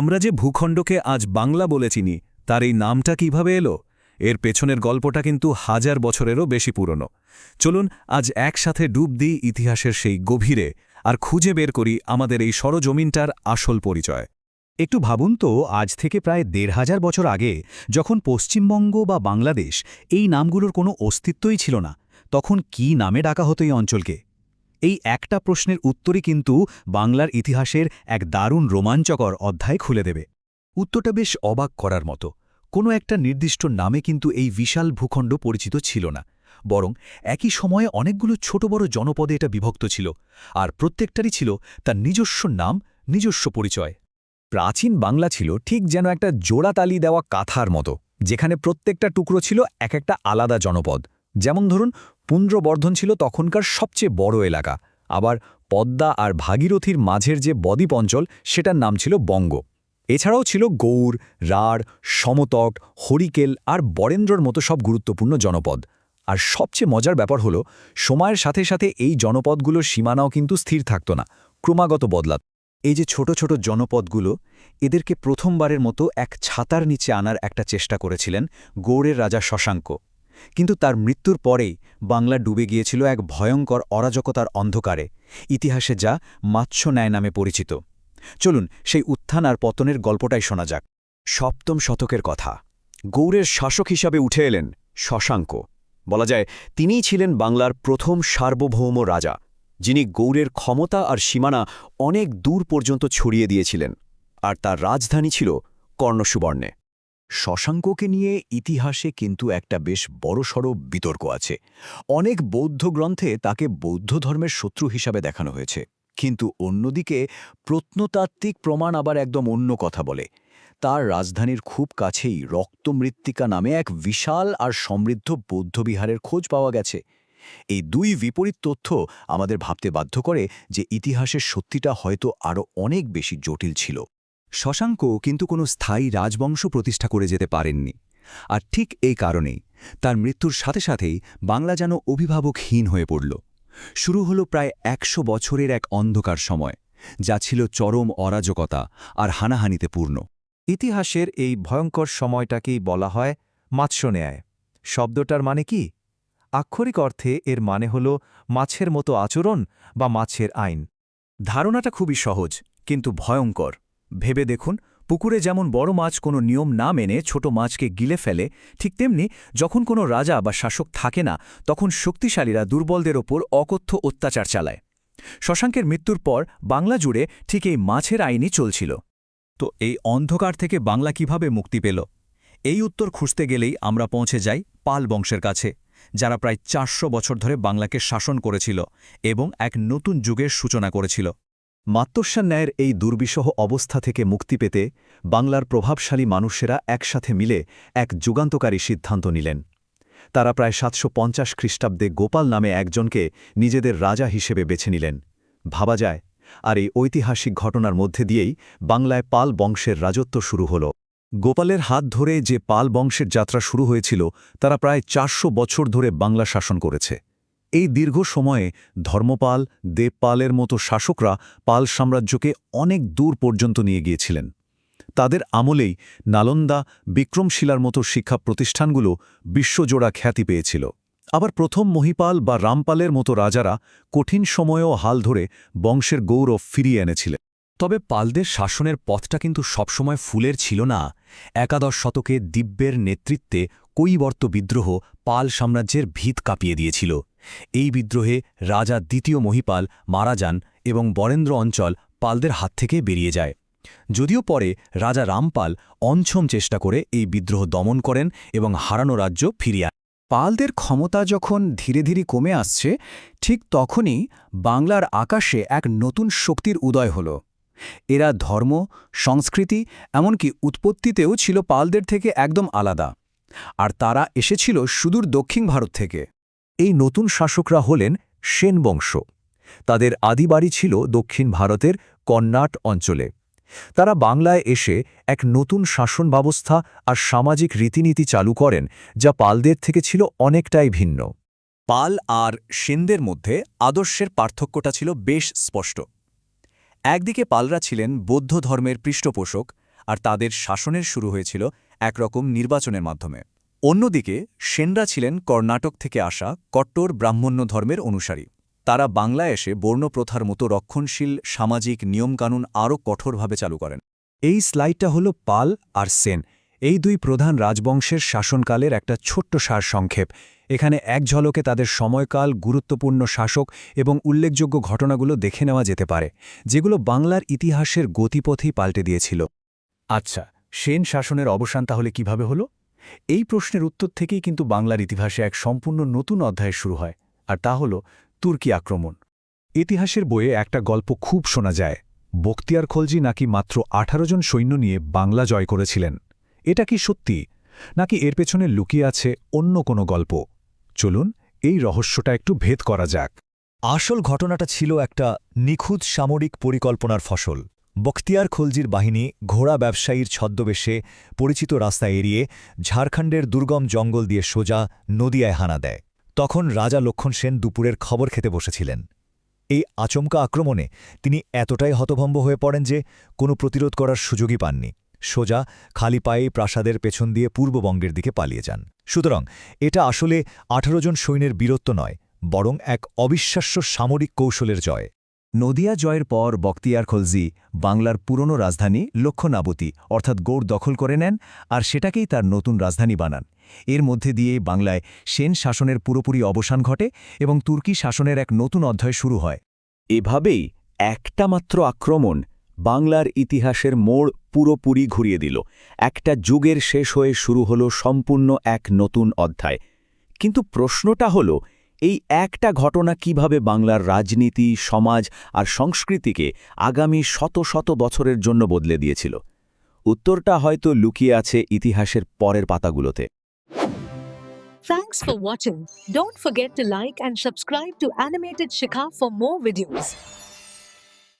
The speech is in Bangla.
আমরা যে ভূখণ্ডকে আজ বাংলা বলে চিনি, তার এই নামটা কীভাবে এলো? এর পেছনের গল্পটা কিন্তু হাজার বছরেরও বেশি পুরনো। চলুন আজ একসাথে ডুব দিই ইতিহাসের সেই গভীরে আর খুঁজে বের করি আমাদের এই সরজমিনটার আসল পরিচয়। একটু ভাবুন তো, আজ থেকে প্রায় দেড় হাজার বছর আগে যখন পশ্চিমবঙ্গ বা বাংলাদেশ এই নামগুলোর কোনো অস্তিত্বই ছিল না, তখন কি নামে ডাকা হতো এই অঞ্চলকে? এই একটা প্রশ্নের উত্তরই কিন্তু বাংলার ইতিহাসের এক দারুণ রোমাঞ্চকর অধ্যায় খুলে দেবে। উত্তরটা বেশ অবাক করার মতো। কোনো একটা নির্দিষ্ট নামে কিন্তু এই বিশাল ভূখণ্ড পরিচিত ছিল না। বরং একই সময়ে অনেকগুলো ছোট বড় জনপদে এটা বিভক্ত ছিল, আর প্রত্যেকটারই ছিল তার নিজস্ব নাম, নিজস্ব পরিচয়। প্রাচীন বাংলা ছিল ঠিক যেন একটা জোড়াতালি দেওয়া কাথার মতো, যেখানে প্রত্যেকটা টুকরো ছিল এক একটা আলাদা জনপদ। যেমন ধরুন পুন্দ্রবর্ধন ছিল তখনকার সবচেয়ে বড় এলাকা। আবার পদ্মা আর ভাগীরথীর মাঝের যে বদ্বীপ অঞ্চল, সেটার নাম ছিল বঙ্গ। এছাড়াও ছিল গৌর রাঢ়, সমতট, হরিকেল আর বরেন্দ্রর মতো সব গুরুত্বপূর্ণ জনপদ। আর সবচেয়ে মজার ব্যাপার হল, সময়ের সাথে সাথে এই জনপদগুলোর সীমানাও কিন্তু স্থির থাকত না, ক্রমাগত বদলাত। এই যে ছোট ছোট জনপদগুলো, এদেরকে প্রথমবারের মতো এক ছাতার নিচে আনার একটা চেষ্টা করেছিলেন গৌড়ের রাজা শশাঙ্ক। কিন্তু তার মৃত্যুর পরেই বাংলা ডুবে গিয়েছিল এক ভয়ঙ্কর অরাজকতার অন্ধকারে, ইতিহাসে যা মাৎস্য ন্যায় নামে পরিচিত। চলুন সেই উত্থান আর পতনের গল্পটাই শোনা যাক। সপ্তম শতকের কথা। গৌড়ের শাসক হিসাবে উঠে এলেন শশাঙ্ক। বলা যায়, তিনিই ছিলেন বাংলার প্রথম সার্বভৌম রাজা, যিনি গৌড়ের ক্ষমতা আর সীমানা অনেক দূর পর্যন্ত ছড়িয়ে দিয়েছিলেন, আর তার রাজধানী ছিল কর্ণসুবর্ণে। শশাঙ্ককে নিয়ে ইতিহাসে কিন্তু একটা বেশ বড়সড় বিতর্ক আছে। অনেক বৌদ্ধ গ্রন্থে তাকে বৌদ্ধ ধর্মের শত্রু হিসাবে দেখানো হয়েছে। কিন্তু অন্যদিকে প্রত্নতাত্ত্বিক প্রমাণ আবার একদম অন্য কথা বলে। তার রাজধানীর খুব কাছেই রক্তমৃত্তিকা নামে এক বিশাল আর সমৃদ্ধ বৌদ্ধবিহারের খোঁজ পাওয়া গেছে। এই দুই বিপরীত তথ্য আমাদের ভাবতে বাধ্য করে যে ইতিহাসের সত্যিটা হয়তো আরও অনেক বেশি জটিল ছিল। শশাঙ্ক কিন্তু কোনো স্থায়ী রাজবংশ প্রতিষ্ঠা করে যেতে পারেননি। আর ঠিক এই কারণেই তার মৃত্যুর সাথে সাথেই বাংলা যেন অভিভাবকহীন হয়ে পড়ল। শুরু হলো প্রায় একশো বছরের এক অন্ধকার সময়, যা ছিল চরম অরাজকতা আর হানাহানিতে পূর্ণ। ইতিহাসের এই ভয়ঙ্কর সময়টাকেই বলা হয় মাৎস্যন্যায়। শব্দটার মানে কি? আক্ষরিক অর্থে এর মানে হল মাছের মতো আচরণ বা মাছের আইন। ধারণাটা খুবই সহজ, কিন্তু ভয়ঙ্কর। ভেবে দেখুন, পুকুরে যেমন বড় মাছ কোনো নিয়ম না মেনে ছোট মাছকে গিলে ফেলে, ঠিক তেমনি যখন কোনো রাজা বা শাসক থাকে না, তখন শক্তিশালীরা দুর্বলদের ওপর অকথ্য অত্যাচার চালায়। শশাঙ্কের মৃত্যুর পর বাংলা জুড়ে ঠিক এই মাছের আইনই চলছিল। তো এই অন্ধকার থেকে বাংলা কীভাবে মুক্তি পেল? এই উত্তর খুঁজতে গেলেই আমরা পৌঁছে যাই পাল বংশের কাছে, যারা প্রায় চারশো বছর ধরে বাংলাকে শাসন করেছিল এবং এক নতুন যুগের সূচনা করেছিল। ন্যায়ের এই দুর্বিষহ অবস্থা থেকে মুক্তি পেতে বাংলার প্রভাবশালী মানুষেরা একসাথে মিলে এক যুগান্তকারী সিদ্ধান্ত নিলেন। তারা প্রায় সাতশো পঞ্চাশ খ্রিস্টাব্দে গোপাল নামে একজনকে নিজেদের রাজা হিসেবে বেছে নিলেন। ভাবা যায়, আর এই ঐতিহাসিক ঘটনার মধ্যে দিয়েই বাংলায় পাল বংশের রাজত্ব শুরু হল। গোপালের হাত ধরে যে পাল বংশের যাত্রা শুরু হয়েছিল, তারা প্রায় চারশো বছর ধরে বাংলা শাসন করেছে। এই দীর্ঘ সময়ে ধর্মপাল, দেবপালের মতো শাসকরা পাল সাম্রাজ্যকে অনেক দূর পর্যন্ত নিয়ে গিয়েছিলেন। তাদের আমলেই নালন্দা বিক্রমশিলার মতো শিক্ষা প্রতিষ্ঠানগুলো বিশ্বজোড়া খ্যাতি পেয়েছিল। আবার প্রথম মহিপাল বা রামপালের মতো রাজারা কঠিন সময়েও হাল ধরে বংশের গৌরব ফিরিয়ে এনেছিলেন। তবে পালদের শাসনের পথটা কিন্তু সবসময় ফুলের ছিল না। একাদশ শতকে দিব্যের নেতৃত্বে কৈবর্ত বিদ্রোহ পাল সাম্রাজ্যের ভিত কাঁপিয়ে দিয়েছিল। এই বিদ্রোহে রাজা দ্বিতীয় মহিপাল মারা যান এবং বরেন্দ্র অঞ্চল পালদের হাত থেকে বেরিয়ে যায়। যদিও পরে রাজা রামপাল অঞ্ছম চেষ্টা করে এই বিদ্রোহ দমন করেন এবং হারানো রাজ্য ফিরিয়ে পালদের ক্ষমতা যখন ধীরে ধীরে কমে আসছে, ঠিক তখনই বাংলার আকাশে এক নতুন শক্তির উদয় হল। এরা ধর্ম, সংস্কৃতি, এমনকি উৎপত্তিতেও ছিল পালদের থেকে একদম আলাদা। আর তারা এসেছিল সুদূর দক্ষিণ ভারত থেকে। এই নতুন শাসকরা হলেন সেন বংশ। তাদের আদিবাড়ি ছিল দক্ষিণ ভারতের কর্ণাট অঞ্চলে। তারা বাংলায় এসে এক নতুন শাসন ব্যবস্থা আর সামাজিক রীতিনীতি চালু করেন, যা পালদের থেকে ছিল অনেকটাই ভিন্ন। পাল আর সেনদের মধ্যে আদর্শের পার্থক্যটা ছিল বেশ স্পষ্ট। একদিকে পালরা ছিলেন বৌদ্ধ ধর্মের পৃষ্ঠপোষক, আর তাদের শাসনের শুরু হয়েছিল একরকম নির্বাচনের মাধ্যমে। অন্যদিকে, সেনরা ছিলেন কর্ণাটক থেকে আসা কট্টর ব্রাহ্মণ্য ধর্মের অনুসারী। তারা বাংলায় এসে বর্ণপ্রথার মতো রক্ষণশীল, সামাজিক নিয়মকানুন আরও কঠোরভাবে চালু করেন। এই স্লাইডটা হল পাল আর সেন। এই দুই প্রধান রাজবংশের শাসনকালের একটা ছোট্ট সারসংক্ষেপ। এখানে এক ঝলকে তাদের সময়কাল, গুরুত্বপূর্ণ শাসক এবং উল্লেখযোগ্য ঘটনাগুলো দেখে নেওয়া যেতে পারে, যেগুলো বাংলার ইতিহাসের গতিপথেই পাল্টে দিয়েছিল। আচ্ছা সেন শাসনের অবসান তাহলে কীভাবে হলো? এই প্রশ্নের উত্তর থেকেই কিন্তু বাংলার ইতিহাসে এক সম্পূর্ণ নতুন অধ্যায় শুরু হয়, আর তা হল তুর্কি আক্রমণ। ইতিহাসের বইয়ে একটা গল্প খুব শোনা যায় বক্তিয়ার খলজি নাকি মাত্র আঠারো জন সৈন্য নিয়ে বাংলা জয় করেছিলেন। এটা কি সত্যি, নাকি এর পেছনে লুকিয়ে আছে অন্য কোনো গল্প? চলুন এই রহস্যটা একটু ভেদ করা যাক। আসল ঘটনাটা ছিল একটা নিখুঁত সামরিক পরিকল্পনার ফসল। বখতিয়ার খলজির বাহিনী ঘোড়া ব্যবসায়ীর ছদ্মবেশে পরিচিত রাস্তা এড়িয়ে ঝাড়খণ্ডের দুর্গম জঙ্গল দিয়ে সোজা নদিয়ায় হানা দেয়। তখন রাজা লক্ষণ সেন দুপুরের খবর খেতে বসেছিলেন। এই আচমকা আক্রমণে তিনি এতটাই হতভম্ব হয়ে পড়েন যে কোনো প্রতিরোধ করার সুযোগই পাননি। সোজা খালি পায়েই প্রাসাদের পেছন দিয়ে পূর্ববঙ্গের দিকে পালিয়ে যান। সুতরাং এটা আসলে আঠারো জন সৈন্যের বীরত্ব নয়, বরং এক অবিশ্বাস্য সামরিক কৌশলের জয়। নদিয়া জয়ের পর বক্তিয়ার খলজি বাংলার পুরনো রাজধানী লক্ষ্যনাবতী অর্থাৎ গৌড় দখল করে নেন আর সেটাকেই তার নতুন রাজধানী বানান। এর মধ্যে দিয়ে বাংলায় সেন শাসনের পুরোপুরি অবসান ঘটে এবং তুর্কি শাসনের এক নতুন অধ্যায় শুরু হয়। এভাবেই একটা মাত্র আক্রমণ বাংলার ইতিহাসের মোড় পুরোপুরি ঘুরিয়ে দিল। একটা যুগের শেষ হয়ে শুরু হলো সম্পূর্ণ এক নতুন অধ্যায়। কিন্তু প্রশ্নটা হল এই একটা ঘটনা কীভাবে বাংলার রাজনীতি, সমাজ আর সংস্কৃতিকে আগামী শত শত বছরের জন্য বদলে দিয়েছিল উত্তরটা হয়তো লুকিয়ে আছে ইতিহাসের পরের পাতাগুলোতে Thanks for watching. Don't forget to like and subscribe to Animated Shikha for more videos.